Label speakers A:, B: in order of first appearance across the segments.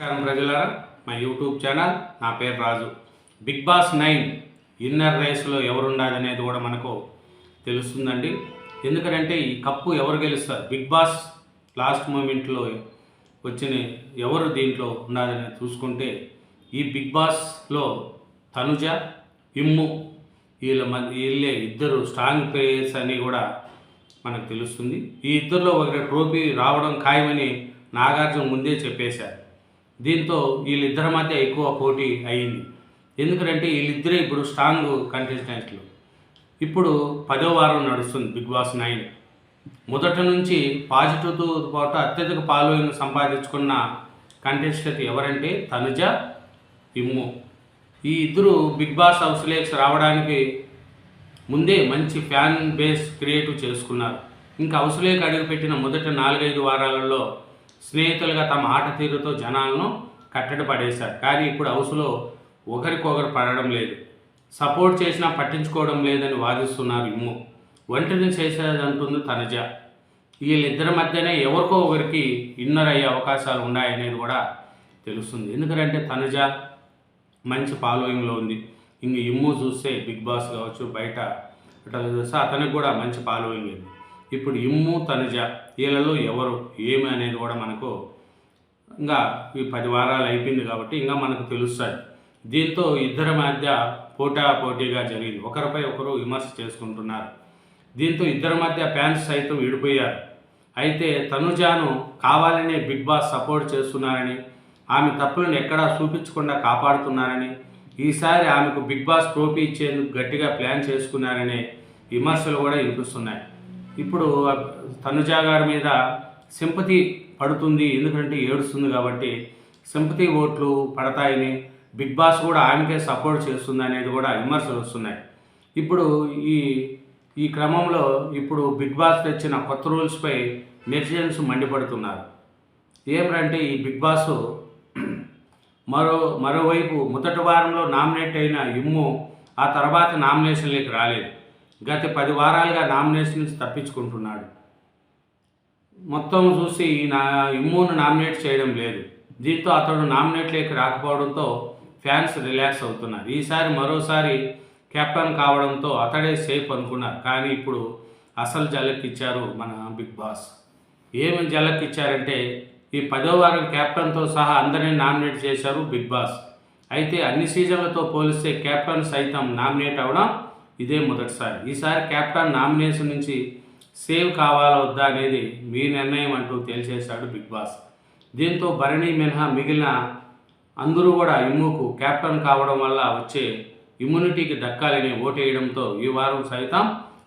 A: నమస్కారం ప్రజలారా. మా యూట్యూబ్ ఛానల్ నా పేరు Raju. Bigg Boss nine winner రేస్లో ఎవరుండాలి అనేది కూడా మనకు తెలుస్తుందండి. ఎందుకంటే ఈ కప్పు ఎవరు గెలుస్తారు? బిగ్ బాస్ లాస్ట్ మూమెంట్లో వచ్చిన ఎవరు దీంట్లో ఉండాలని చూసుకుంటే ఈ బిగ్ బాస్లో తనుజ ఇమ్ము వీళ్ళ మధ్య వీళ్ళే ఇద్దరు స్ట్రాంగ్ ప్లేయర్స్ అని కూడా మనకు తెలుస్తుంది. ఈ ఇద్దరిలో ఒకరి ట్రోఫీ రావడం ఖాయమని నాగార్జున ముందే చెప్పేశారు. దీంతో వీళ్ళిద్దరి మధ్య ఎక్కువ పోటీ అయ్యింది. ఎందుకంటే వీళ్ళిద్దరే ఇప్పుడు స్ట్రాంగ్ కంటెస్టెంట్లు. ఇప్పుడు పదో వారం నడుస్తుంది బిగ్ బాస్ నైన్. మొదట నుంచి పాజిటివ్తో పాటు అత్యధిక ఫాలోయింగ్ సంపాదించుకున్న కంటెస్టెంట్ ఎవరంటే తనుజ ఇమ్ము ఈ ఇద్దరు బిగ్ బాస్ హౌస్లేక్స్ రావడానికి ముందే మంచి ఫ్యాన్ బేస్ క్రియేట్ చేసుకున్నారు. ఇంకా హౌస్లోకి అడుగుపెట్టిన మొదటి నాలుగైదు వారాలలో స్నేహితులుగా తమ ఆట తీరుతో జనాలను కట్టడి పడేశారు. కానీ ఇప్పుడు హౌస్లో ఒకరికొకరు పడడం లేదు. సపోర్ట్ చేసినా పట్టించుకోవడం లేదని వాదిస్తున్నారు ఇమ్ము. ఒంటరిని చేసేదంటుంది తనజ. వీళ్ళిద్దరి మధ్యనే ఎవరికో ఒకరికి ఇన్నర్ అయ్యే అవకాశాలు ఉన్నాయనేది కూడా తెలుస్తుంది. ఎందుకంటే తనుజ మంచి ఫాలోయింగ్లో ఉంది. ఇంక ఇమ్ము చూస్తే బిగ్ బాస్ కావచ్చు బయట ఇట్లా చూస్తే అతనికి కూడా మంచి ఫాలోయింగ్ ఉంది. ఇప్పుడు ఇమ్ము తనుజ వీళ్ళలో ఎవరు ఏమి అనేది కూడా మనకు ఇంకా ఈ పది వారాలు అయిపోయింది కాబట్టి ఇంకా మనకు తెలుస్తుంది దీంతో ఇద్దరి మధ్య పోటా పోటీగా జరిగింది. ఒకరిపై ఒకరు విమర్శ చేసుకుంటున్నారు. దీంతో ఇద్దరి మధ్య ఫ్యాన్స్ సైతం విడిపోయారు. అయితే తనుజాను కావాలనే బిగ్ బాస్ సపోర్ట్ చేస్తున్నారని ఆమె తప్పులను ఎక్కడా చూపించకుండా కాపాడుతున్నారని ఈసారి ఆమెకు బిగ్ బాస్ ట్రోఫీ ఇచ్చేందుకు గట్టిగా ప్లాన్ చేసుకున్నారనే విమర్శలు కూడా వినిపిస్తున్నాయి. ఇప్పుడు తనుజ గారి మీద సింపతి పడుతుంది ఎందుకంటే ఏడుస్తుంది కాబట్టి సింపతి ఓట్లు పడతాయని బిగ్ బాస్ కూడా ఆమెకే సపోర్ట్ చేస్తుంది అనేది కూడా విమర్శలు వస్తున్నాయి. ఇప్పుడు ఈ ఈ క్రమంలో ఇప్పుడు బిగ్ బాస్ తెచ్చిన కొత్త రూల్స్పై నెటిజన్స్ మండిపడుతున్నారు. ఏమిటంటే ఈ బిగ్ బాస్ మరో మరోవైపు మొదటి వారంలో నామినేట్ అయిన ఇమ్ము ఆ తర్వాత నామినేషన్లోకి రాలేదు. గత పది వారాలుగా నామినేషన్ నుంచి తప్పించుకుంటున్నాడు. మొత్తం చూసి నా ఇమ్మును నామినేట్ చేయడం లేదు. దీంతో అతడు నామినేట్లోకి రాకపోవడంతో ఫ్యాన్స్ రిలాక్స్ అవుతున్నారు. ఈసారి మరోసారి కెప్టెన్ కావడంతో అతడే సేఫ్ అనుకున్నారు. కానీ ఇప్పుడు అసలు జలక్కిచ్చారు మన బిగ్ బాస్. ఏమి జలక్కిచ్చారంటే ఈ పదో వారం కెప్టెన్తో సహా అందరినీ నామినేట్ చేశారు బిగ్ బాస్. అయితే అన్ని సీజన్లతో పోలిస్తే కెప్టెన్ సైతం నామినేట్ అవ్వడం ఇదే మొదటిసారి. ఈసారి కెప్టెన్ నామినేషన్ నుంచి సేవ్ కావాలా వద్దా అనేది మీ నిర్ణయం అంటూ తేల్చేశాడు బిగ్ బాస్. దీంతో భరణి మినహా మిగిలిన అందరూ కూడా ఇమ్ముకు కెప్టెన్ కావడం వల్ల వచ్చే ఇమ్యూనిటీకి దక్కాలని ఓటేయడంతో ఈ వారం సైతం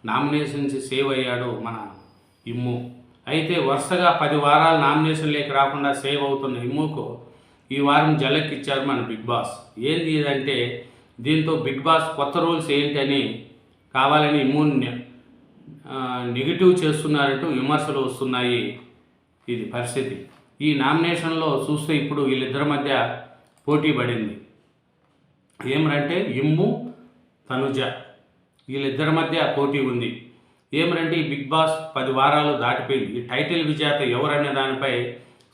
A: నామినేషన్ నుంచి సేవ్ అయ్యాడు మన ఇమ్ము. అయితే వరుసగా పది వారాలు నామినేషన్లోకి రాకుండా సేవ్ అవుతున్న ఇమ్ముకు ఈ వారం జలక్కిచ్చారు మన బిగ్ బాస్. ఏంది ఇదంటే దీంతో బిగ్ బాస్ కొత్త రూల్స్ ఏంటని కావాలని ఇమ్మూన్ నెగిటివ్ చేస్తున్నారంటూ విమర్శలు వస్తున్నాయి. ఇది పరిస్థితి. ఈ నామినేషన్లో చూస్తే ఇప్పుడు వీళ్ళిద్దరి మధ్య పోటీ పడింది. ఏమరంటే ఇమ్ము తనుజ వీళ్ళిద్దరి మధ్య పోటీ ఉంది. ఏమరంటే ఈ బిగ్ బాస్ పది వారాలు దాటిపోయింది. ఈ టైటిల్ విజేత ఎవరనే దానిపై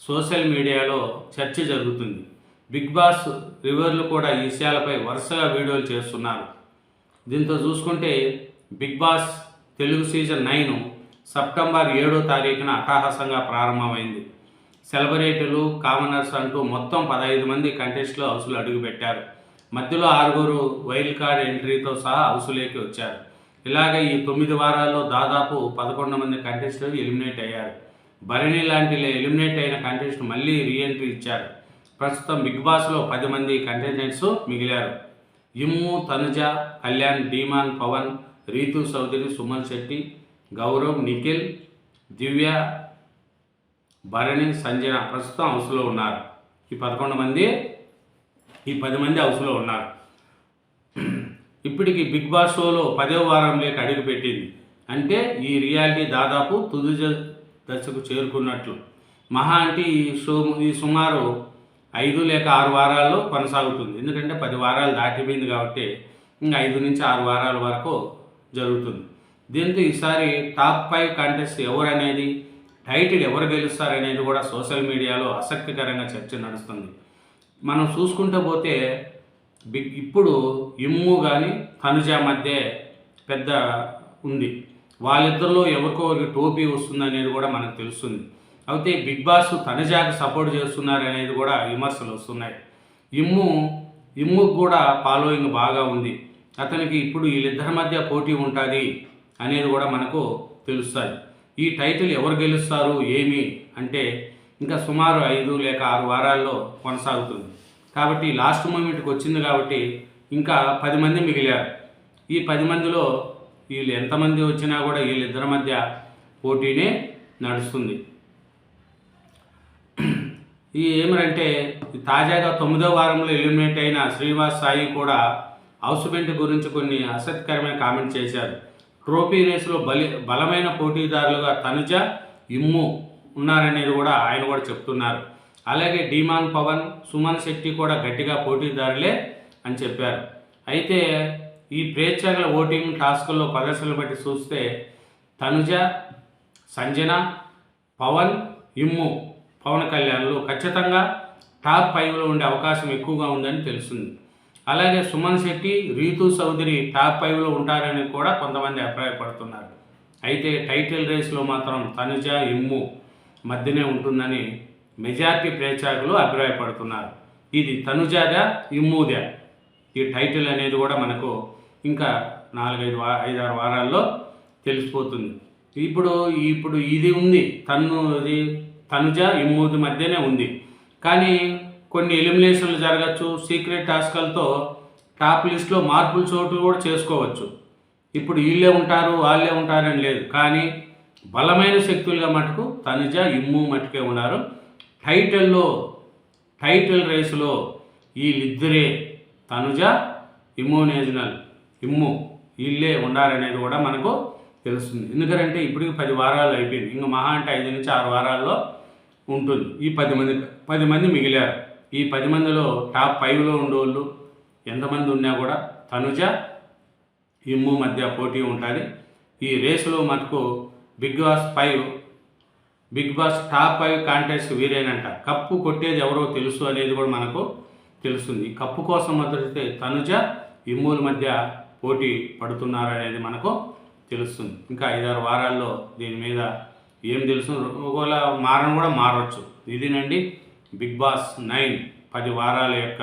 A: సోషల్ మీడియాలో చర్చ జరుగుతుంది. బిగ్ బాస్ రివర్లు కూడా ఈ విషయాలపై వరుసగా వీడియోలు చేస్తున్నారు. దీంతో చూసుకుంటే Bigg Boss Telugu season nine September ఏడో తారీఖున అట్టహాసంగా ప్రారంభమైంది. సెలబ్రిటీలు కామనర్స్ అంటూ మొత్తం పదహైదు మంది కంటెస్ట్లో హౌసులు అడుగుపెట్టారు. మధ్యలో ఆరుగురు వైల్డ్ కార్డ్ ఎంట్రీతో సహా హౌస్లోకి వచ్చారు. ఇలాగ ఈ తొమ్మిది వారాల్లో దాదాపు పదకొండు మంది కంటెస్టులు ఎలిమినేట్ అయ్యారు. భరణి లాంటి ఎలిమినేట్ అయిన కంటెస్ట్ మళ్ళీ రీఎంట్రీ ఇచ్చారు. ప్రస్తుతం బిగ్ బాస్లో పది మంది కంటెస్టెంట్స్ మిగిలారు. ఇమ్ము తనుజ కళ్యాణ్ డీమాన్ పవన్ రీతు చౌదరి సుమన్ శెట్టి గౌరవ్ నిఖిల్ దివ్య భరణి సంజన ప్రస్తుతం హౌస్లో ఉన్నారు. ఈ పదకొండు మంది ఈ పది మంది హౌస్లో ఉన్నారు. ఇప్పటికి బిగ్ బాస్ షోలో పదో వారంలోకి అడుగుపెట్టింది అంటే ఈ రియాలిటీ దాదాపు తుది దశకు చేరుకున్నట్లు. మహా అంటే ఈ షో ఈ సుమారు ఐదు లేక ఆరు వారాల్లో కొనసాగుతుంది. ఎందుకంటే పది వారాలు దాటిపోయింది కాబట్టి ఇంకా ఐదు నుంచి ఆరు వారాల వరకు జరుగుతుంది. దీంతో ఈసారి టాప్ ఫైవ్ కాంటెస్ట్ ఎవరు అనేది టైటిల్ ఎవరు గెలుస్తారనేది కూడా సోషల్ మీడియాలో ఆసక్తికరంగా చర్చ నడుస్తుంది. మనం చూసుకుంటూ పోతే బిగ్ ఇప్పుడు ఇమ్ము కానీ తనుజ మధ్య పెద్ద ఉంది. వాళ్ళిద్దరిలో ఎవరికో ఒకరికి టోపీ వస్తుంది అనేది కూడా మనకు తెలుస్తుంది. అయితే బిగ్ బాస్ తనుజాకి సపోర్ట్ చేస్తున్నారు అనేది కూడా విమర్శలు వస్తున్నాయి. ఇమ్ము ఇమ్ముకు కూడా ఫాలోయింగ్ బాగా ఉంది. అతనికి ఇప్పుడు వీళ్ళిద్దరి మధ్య పోటీ ఉంటుంది అనేది కూడా మనకు తెలుస్తుంది ఈ టైటిల్ ఎవరు గెలుస్తారు ఏమి అంటే ఇంకా సుమారు ఐదు లేక ఆరు వారాల్లో కొనసాగుతుంది. కాబట్టి లాస్ట్ మూమెంట్కి వచ్చింది కాబట్టి ఇంకా పది మంది మిగిలారు. ఈ పది మందిలో వీళ్ళు ఎంతమంది వచ్చినా కూడా వీళ్ళిద్దరి మధ్య పోటీనే నడుస్తుంది. ఈ ఏమరంటే తాజాగా తొమ్మిదో వారంలో ఎలిమినేట్ అయిన శ్రీనివాస్ సాయి కూడా హౌస్మెంట్ గురించి కొన్ని ఆసక్తికరమైన కామెంట్ చేశారు. ట్రోఫీ రేసులో బలి బలమైన పోటీదారులుగా తనుజ ఇమ్ము ఉన్నారనేది కూడా ఆయన కూడా చెప్తున్నారు. అలాగే డిమాన్ పవన్ సుమన్ శెట్టి కూడా గట్టిగా పోటీదారులే అని చెప్పారు. అయితే ఈ ప్రేక్షకుల ఓటింగ్ టాస్కుల్లో ప్రదర్శనలు బట్టి చూస్తే తనుజ సంజన పవన్ ఇమ్ము పవన్ కళ్యాణ్లో ఖచ్చితంగా టాప్ ఫైవ్లో ఉండే అవకాశం ఎక్కువగా ఉందని తెలుస్తుంది. అలాగే సుమన్ శెట్టి రీతు చౌదరి టాప్ ఫైవ్లో ఉంటారని కూడా కొంతమంది అభిప్రాయపడుతున్నారు. అయితే టైటిల్ రేస్లో మాత్రం తనుజ ఇమ్ము మధ్యనే ఉంటుందని మెజార్టీ ప్రేక్షకులు అభిప్రాయపడుతున్నారు. ఇది తనుజాదా ఇమ్ముదా? ఈ టైటిల్ అనేది కూడా మనకు ఇంకా నాలుగైదు వా ఐదారు వారాల్లో తెలిసిపోతుంది. ఇప్పుడు ఇప్పుడు ఇది ఉంది. తన్ను ఇది తనుజ ఇమ్మూది మధ్యనే ఉంది. కానీ కొన్ని ఎలిమినేషన్లు జరగచ్చు సీక్రెట్ టాస్క్లతో టాప్ లిస్ట్లో మార్పులు చోటు కూడా చేసుకోవచ్చు. ఇప్పుడు వీళ్ళే ఉంటారు వాళ్ళే ఉంటారని లేదు. కానీ బలమైన శక్తులుగా మటుకు తనుజ ఇమ్ము మటుకే ఉన్నారు. టైటిల్లో టైటిల్ రేసులో వీళ్ళిద్దరే తనుజ ఇమ్యూనేజనల్ ఇమ్ము వీళ్ళే ఉండాలనేది కూడా మనకు తెలుస్తుంది. ఎందుకంటే ఇప్పటికి పది వారాలు అయిపోయింది. ఇంకా మహా అంటే ఐదు నుంచి ఆరు వారాల్లో ఉంటుంది. ఈ పది మంది పది మంది మిగిలారు. ఈ పది మందిలో టాప్ ఫైవ్లో ఉండేవాళ్ళు ఎంతమంది ఉన్నా కూడా తనుజ ఇమ్ము మధ్య పోటీ ఉంటుంది. ఈ రేసులో మటుకు Bigg Boss five Bigg Boss top five contest వీరేనంట. Cup కొట్టేది ఎవరో తెలుసు అనేది కూడా మనకు తెలుస్తుంది. కప్పు కోసం మొదలైతే తనుజ ఇమ్ముల మధ్య పోటీ పడుతున్నారనేది మనకు తెలుస్తుంది. ఇంకా ఐదారు వారాల్లో దీని మీద ఏం తెలుసు ఒకవేళ మారని కూడా మారవచ్చు ఇదేనండి బిగ్ బాస్ నైన్ పది వారాల యొక్క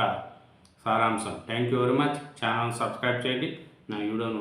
A: సారాంశం. Thank you very much channel subscribe చేయండి. నా వీడియోను